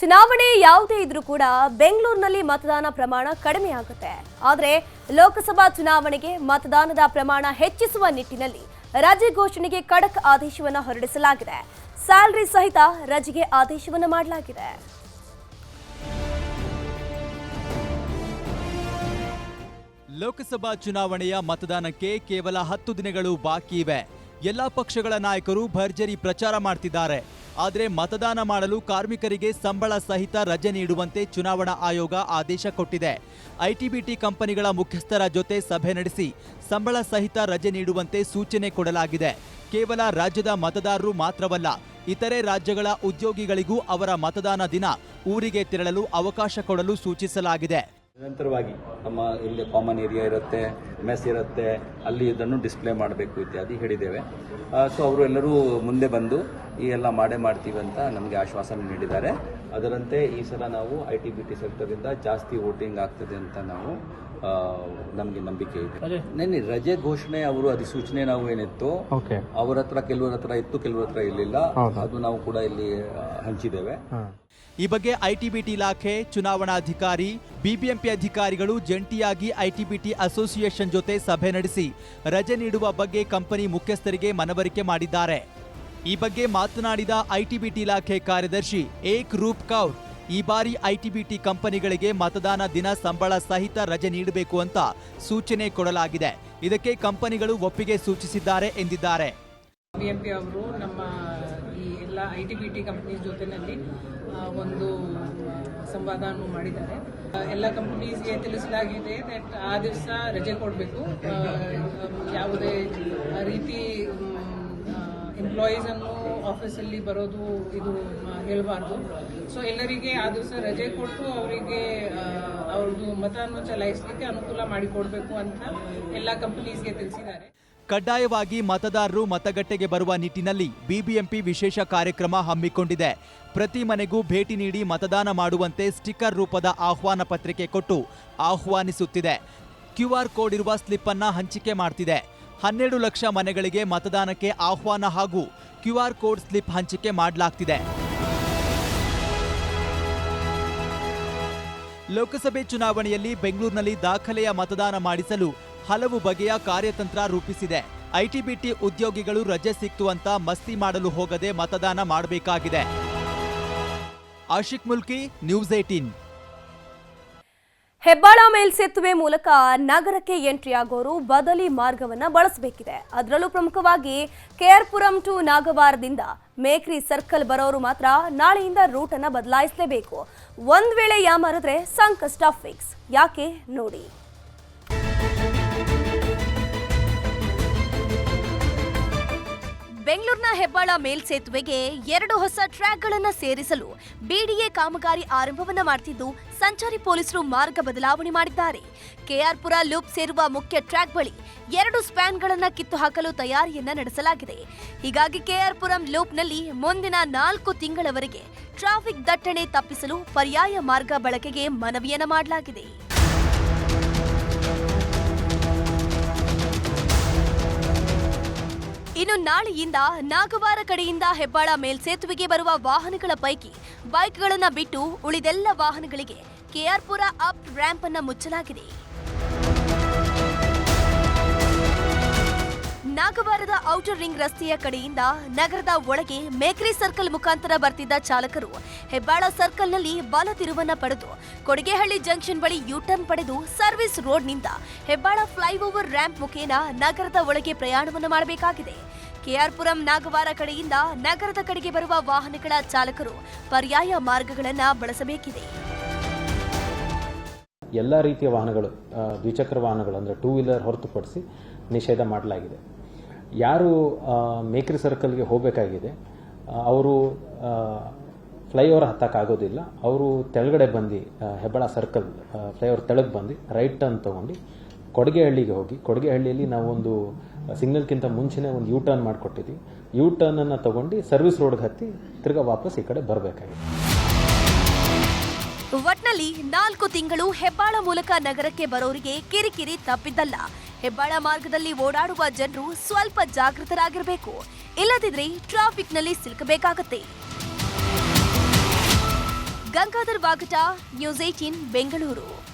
ಚುನಾವಣೆ ಯಾವುದೇ ಇದ್ರೂ ಕೂಡ ಬೆಂಗಳೂರಿನಲ್ಲಿ ಮತದಾನ ಪ್ರಮಾಣ ಕಡಿಮೆ ಆಗುತ್ತೆ. ಆದರೆ ಲೋಕಸಭಾ ಚುನಾವಣೆಗೆ ಮತದಾನದ ಪ್ರಮಾಣ ಹೆಚ್ಚಿಸುವ ನಿಟ್ಟಿನಲ್ಲಿ ರಜೆ ಘೋಷಣೆಗೆ ಖಡಕ್ ಆದೇಶವನ್ನು ಹೊರಡಿಸಲಾಗಿದೆ. ಸ್ಯಾಲರಿ ಸಹಿತ ರಜೆಗೆ ಆದೇಶವನ್ನು ಮಾಡಲಾಗಿದೆ. ಲೋಕಸಭಾ ಚುನಾವಣೆಯ ಮತದಾನಕ್ಕೆ ಕೇವಲ ಹತ್ತು ದಿನಗಳು ಬಾಕಿ ಇವೆ. ಎಲ್ಲಾ ಪಕ್ಷಗಳ ನಾಯಕರು ಭರ್ಜರಿ ಪ್ರಚಾರ ಮಾಡ್ತಿದ್ದಾರೆ. ಆದರೆ ಮತದಾನ ಮಾಡಲು ಕಾರ್ಮಿಕರಿಗೆ ಸಂಬಳ ಸಹಿತ ರಜೆ ನೀಡುವಂತೆ ಚುನಾವಣಾ ಆಯೋಗ ಆದೇಶ ಕೊಟ್ಟಿದೆ. ಐಟಿಬಿಟಿ ಕಂಪನಿಗಳ ಮುಖ್ಯಸ್ಥರ ಜೊತೆ ಸಭೆ ನಡೆಸಿ ಸಂಬಳ ಸಹಿತ ರಜೆ ನೀಡುವಂತೆ ಸೂಚನೆ ಕೊಡಲಾಗಿದೆ. ಕೇವಲ ರಾಜ್ಯದ ಮತದಾರರು ಮಾತ್ರವಲ್ಲ, ಇತರೆ ರಾಜ್ಯಗಳ ಉದ್ಯೋಗಿಗಳಿಗೂ ಅವರ ಮತದಾನ ದಿನ ಊರಿಗೆ ತೆರಳಲು ಅವಕಾಶ ಕೊಡಲು ಸೂಚಿಸಲಾಗಿದೆ. ನಿರಂತರವಾಗಿ ನಮ್ಮ ಇಲ್ಲಿ ಕಾಮನ್ ಏರಿಯಾ ಇರುತ್ತೆ ಮೆಸ್ ಇರುತ್ತೆ, ಅಲ್ಲಿ ಇದನ್ನು ಡಿಸ್ಪ್ಲೇ ಮಾಡಬೇಕು ಇತ್ಯಾದಿ ಹೇಳಿದ್ದೇವೆ. ಸೊ ಅವರು ಎಲ್ಲರೂ ಮುಂದೆ ಬಂದು ಈ ಎಲ್ಲ ಮಾಡೇ ಮಾಡ್ತೀವಿ ಅಂತ ನಮಗೆ ಆಶ್ವಾಸನೆ ನೀಡಿದ್ದಾರೆ. ಅದರಂತೆ ಈ ಸಲ ನಾವು ಐ ಟಿ ಬಿ ಟಿ ಸೆಕ್ಟರಿಂದ ಜಾಸ್ತಿ ವೋಟಿಂಗ್ ಆಗ್ತದೆ ಅಂತ ನಾವು ನಮಗೆ ನಂಬಿಕೆ ಇದೆ. ನೆನ್ನೆ ರಜೆ ಘೋಷಣೆ ಅವರು ಅಧಿಸೂಚನೆ ನಾವು ಏನಿತ್ತು ಅವರ ಹತ್ರ ಕೆಲವರ ಹತ್ರ ಇತ್ತು ಕೆಲವರ ಹತ್ರ ಇರಲಿಲ್ಲ. ಅದು ನಾವು ಕೂಡ ಇಲ್ಲಿ ಹಂಚಿದ್ದೇವೆ. ಈ ಬಗ್ಗೆ ಐಟಿಬಿಟಿ ಇಲಾಖೆ ಚುನಾವಣಾಧಿಕಾರಿ ಬಿಬಿಎಂಪಿ ಅಧಿಕಾರಿಗಳು ಜಂಟಿಯಾಗಿ ಐಟಿಬಿಟಿ ಅಸೋಸಿಯೇಷನ್ ಜೊತೆ ಸಭೆ ನಡೆಸಿ ರಜೆ ನೀಡುವ ಬಗ್ಗೆ ಕಂಪನಿ ಮುಖ್ಯಸ್ಥರಿಗೆ ಮನವರಿಕೆ ಮಾಡಿದ್ದಾರೆ. ಈ ಬಗ್ಗೆ ಮಾತನಾಡಿದ ಐಟಿಬಿಟಿ ಇಲಾಖೆ ಕಾರ್ಯದರ್ಶಿ ಏಕ್ ರೂಪ್ ಕೌರ್. ಈ ಬಾರಿ ಐಟಿಬಿಟಿ ಕಂಪನಿಗಳಿಗೆ ಮತದಾನ ದಿನ ಸಂಬಳ ಸಹಿತ ರಜೆ ನೀಡಬೇಕು ಅಂತ ಸೂಚನೆ ಕೊಡಲಾಗಿದೆ. ಇದಕ್ಕೆ ಕಂಪನಿಗಳು ಒಪ್ಪಿಗೆ ಸೂಚಿಸಿದ್ದಾರೆ ಎಂದಿದ್ದಾರೆ. ಬಿಎಂಪಿ ಅವರು ನಮ್ಮ ಈ ಎಲ್ಲ ಐ ಟಿ ಬಿ ಒಂದು ಸಂವಾದವನ್ನು ಮಾಡಿದ್ದಾರೆ. ಎಲ್ಲ ಕಂಪ್ನೀಸ್ಗೆ ತಿಳಿಸಲಾಗಿದೆ ದಟ್ ಆ ದಿವಸ ರಜೆ ಕೊಡಬೇಕು. ಯಾವುದೇ ರೀತಿ ಎಂಪ್ಲಾಯೀಸ್ ಅನ್ನು ಆಫೀಸಲ್ಲಿ ಬರೋದು ಇದು ಹೇಳಬಾರ್ದು. ಸೊ ಎಲ್ಲರಿಗೆ ಆದರೂ ಸಹ ರಜೆ ಕೊಟ್ಟು ಅವರಿಗೆ ಅವ್ರದ್ದು ಮತವನ್ನು ಚಲಾಯಿಸಲಿಕ್ಕೆ ಅನುಕೂಲ ಮಾಡಿಕೊಡ್ಬೇಕು ಅಂತ ಎಲ್ಲ ಕಂಪನೀಸ್ಗೆ ತಿಳಿಸಿದ್ದಾರೆ. ಕಡ್ಡಾಯವಾಗಿ ಮತದಾರರು ಮತಗಟ್ಟೆಗೆ ಬರುವ ನಿಟ್ಟಿನಲ್ಲಿ ಬಿಬಿಎಂಪಿ ವಿಶೇಷ ಕಾರ್ಯಕ್ರಮ ಹಮ್ಮಿಕೊಂಡಿದೆ. ಪ್ರತಿ ಮನೆಗೂ ಭೇಟಿ ನೀಡಿ ಮತದಾನ ಮಾಡುವಂತೆ ಸ್ಟಿಕ್ಕರ್ ರೂಪದ ಆಹ್ವಾನ ಪತ್ರಿಕೆ ಕೊಟ್ಟು ಆಹ್ವಾನಿಸುತ್ತಿದೆ. ಕ್ಯೂಆರ್ ಕೋಡ್ ಇರುವ ಸ್ಲಿಪ್ ಅನ್ನ ಹಂಚಿಕೆ ಮಾಡ್ತಿದೆ. ಹನ್ನೆರಡು ಲಕ್ಷ ಮನೆಗಳಿಗೆ ಮತದಾನಕ್ಕೆ ಆಹ್ವಾನ ಹಾಗೂ ಕ್ಯೂಆರ್ ಕೋಡ್ ಸ್ಲಿಪ್ ಹಂಚಿಕೆ ಮಾಡಲಾಗ್ತಿದೆ. ಲೋಕಸಭೆ ಚುನಾವಣೆಯಲ್ಲಿ ಬೆಂಗಳೂರಿನಲ್ಲಿ ದಾಖಲೆಯ ಮತದಾನ ಮಾಡಿಸಲು ಹಲವು ಬಗೆಯ ಕಾರ್ಯತಂತ್ರ ರೂಪಿಸಿದೆ. ಐಟಿಬಿಟಿ ಉದ್ಯೋಗಿಗಳು ರಜೆ ಸಿಕ್ತು ಅಂತ ಮಸ್ತಿ ಮಾಡಲು ಹೋಗದೆ ಮತದಾನ ಮಾಡಬೇಕಾಗಿದೆ. ಆಶಿಕ್ ಮುಲ್ಕಿ, ನ್ಯೂಸ್ ಏಟೀನ್ ಹೆಬ್ಬಾಳ ಮೇಲ್ಸೇತುವೆ ಮೂಲಕ ನಗರಕ್ಕೆ ಎಂಟ್ರಿ ಆಗೋರು ಬದಲಿ ಮಾರ್ಗವನ್ನ ಬಳಸಬೇಕಿದೆ. ಅದರಲ್ಲೂ ಪ್ರಮುಖವಾಗಿ ಕೆಆರ್ಪುರಂ ಟು ನಾಗವಾರದಿಂದ ಮೇಕ್ರಿ ಸರ್ಕಲ್ ಬರೋರು ಮಾತ್ರ ನಾಳೆಯಿಂದ ರೂಟ್ ಅನ್ನ ಬದಲಾಯಿಸಲೇಬೇಕು. ಒಂದ್ ವೇಳೆ ಯಾಮಾರಿದ್ರೆ ಸಂಕಷ್ಟ ಫಿಕ್ಸ್ ಯಾಕೆ ನೋಡಿ. ಬೆಂಗಳೂರಿನ ಹೆಬ್ಬಾಳ ಮೇಲ್ಸೇತುವೆಗೆ ಎರಡು ಹೊಸ ಟ್ರ್ಯಾಕ್ಗಳನ್ನು ಸೇರಿಸಲು ಬಿಡಿಎ ಕಾಮಗಾರಿ ಆರಂಭವನ್ನ ಮಾಡ್ತಿದ್ದು ಸಂಚಾರಿ ಪೊಲೀಸರು ಮಾರ್ಗ ಬದಲಾವಣೆ ಮಾಡಿದ್ದಾರೆ. ಕೆಆರ್ಪುರ ಲೂಪ್ ಸೇರುವ ಮುಖ್ಯ ಟ್ರ್ಯಾಕ್ ಬಳಿ ಎರಡು ಸ್ಪ್ಯಾನ್ಗಳನ್ನ ಕಿತ್ತು ಹಾಕಲು ತಯಾರಿಯನ್ನ ನಡೆಸಲಾಗಿದೆ. ಹೀಗಾಗಿ ಕೆಆರ್ಪುರಂ ಲೂಪ್ನಲ್ಲಿ ಮುಂದಿನ ನಾಲ್ಕು ತಿಂಗಳವರೆಗೆ ಟ್ರಾಫಿಕ್ ದಟ್ಟಣೆ ತಪ್ಪಿಸಲು ಪರ್ಯಾಯ ಮಾರ್ಗ ಬಳಕೆಗೆ ಮನವಿಯನ್ನ ಮಾಡಲಾಗಿದೆ. ಇನ್ನು ನಾಳೆಯಿಂದ ನಾಗವಾರ ಕಡೆಯಿಂದ ಹೆಬ್ಬಾಳ ಮೇಲ್ಸೇತುವೆಗೆ ಬರುವ ವಾಹನಗಳ ಪೈಕಿ ಬೈಕ್ಗಳನ್ನು ಬಿಟ್ಟು ಉಳಿದೆಲ್ಲ ವಾಹನಗಳಿಗೆ ಕೆಆರ್ಪುರ ಅಪ್ ರ್ಯಾಂಪ್ ಅನ್ನು ಮುಚ್ಚಲಾಗಿದೆ. ನಾಗವಾರದ ಔಟರ್ ರಿಂಗ್ ರಸ್ತೆಯ ಕಡೆಯಿಂದ ನಗರದ ಒಳಗೆ ಮೇಕ್ರಿ ಸರ್ಕಲ್ ಮುಖಾಂತರ ಬರ್ತಿದ್ದ ಚಾಲಕರು ಹೆಬ್ಬಾಳ ಸರ್ಕಲ್ನಲ್ಲಿ ಬಲ ತಿರುವನ್ನ ಪಡೆದು ಕೊಡಿಗೆಹಳ್ಳಿ ಜಂಕ್ಷನ್ ಬಳಿ ಯೂಟರ್ನ್ ಪಡೆದು ಸರ್ವಿಸ್ ರೋಡ್ನಿಂದ ಹೆಬ್ಬಾಳ ಫ್ಲೈಓವರ್ ರ್ಯಾಂಪ್ ಮುಖೇನ ನಗರದ ಒಳಗೆ ಪ್ರಯಾಣವನ್ನು ಮಾಡಬೇಕಾಗಿದೆ. ಕೆಆರ್ಪುರಂ ನಾಗವಾರ ಕಡೆಯಿಂದ ನಗರದ ಕಡೆಗೆ ಬರುವ ವಾಹನಗಳ ಚಾಲಕರು ಪರ್ಯಾಯ ಮಾರ್ಗಗಳನ್ನು ಬಳಸಬೇಕಿದೆ. ಎಲ್ಲ ರೀತಿಯ ವಾಹನಗಳು ದ್ವಿಚಕ್ರ ವಾಹನಗಳು ಅಂದರೆ ಟೂ ವೀಲರ್ ಹೊರತುಪಡಿಸಿ ನಿಷೇಧ ಮಾಡಲಾಗಿದೆ. ಯಾರು ಮೇಕ್ರಿ ಸರ್ಕಲ್ಗೆ ಹೋಗಬೇಕಾಗಿದೆ ಅವರು ಫ್ಲೈಓವರ್ ಹತ್ತಕ್ಕಾಗೋದಿಲ್ಲ. ಅವರು ತೆಳಗಡೆ ಬಂದು ಹೆಬ್ಬಳ ಹೆಬ್ಬಾಳ ಸರ್ಕಲ್ ಫ್ಲೈಓವರ್ ತೆಳಗೆ ಬಂದು, ರೈಟ್ ಟರ್ನ್ ತೊಗೊಂಡು, ಕೊಡಗೆಹಳ್ಳಿಗೆ ಹೋಗಿ, ಕೊಡಗೆಹಳ್ಳಿಯಲ್ಲಿ ನಾವೊಂದು ಸಿಗ್ನಲ್ಗಿಂತ ಮುಂಚೆನೇ ಒಂದು ಯು ಟರ್ನ್ ಮಾಡಿಕೊಟ್ಟಿದ್ವಿ. ಯು ಟರ್ನನ್ನು ತೊಗೊಂಡು ಸರ್ವಿಸ್ ರೋಡ್ಗೆ ಹತ್ತಿ, ತಿರ್ಗಾ ವಾಪಸ್ ಈ ಕಡೆ ಬರಬೇಕಾಗಿದೆ. ಒಟ್ನಲ್ಲಿ ನಾಲ್ಕು ತಿಂಗಳು ಹೆಬ್ಬಾಳ ಮೂಲಕ ನಗರಕ್ಕೆ ಬರೋರಿಗೆ ಕಿರಿಕಿರಿ ತಪ್ಪಿದ್ದಲ್ಲ. ಹೆಬ್ಬಾಳ ಮಾರ್ಗದಲ್ಲಿ ಓಡಾಡುವ ಜನರು ಸ್ವಲ್ಪ ಜಾಗೃತರಾಗಿರಬೇಕು. ಇಲ್ಲದಿದ್ರೆ ಟ್ರಾಫಿಕ್ನಲ್ಲಿ ಸಿಲುಕಬೇಕಾಗತ್ತೆ. Gangadhar Vagata news eighteen Bengaluru.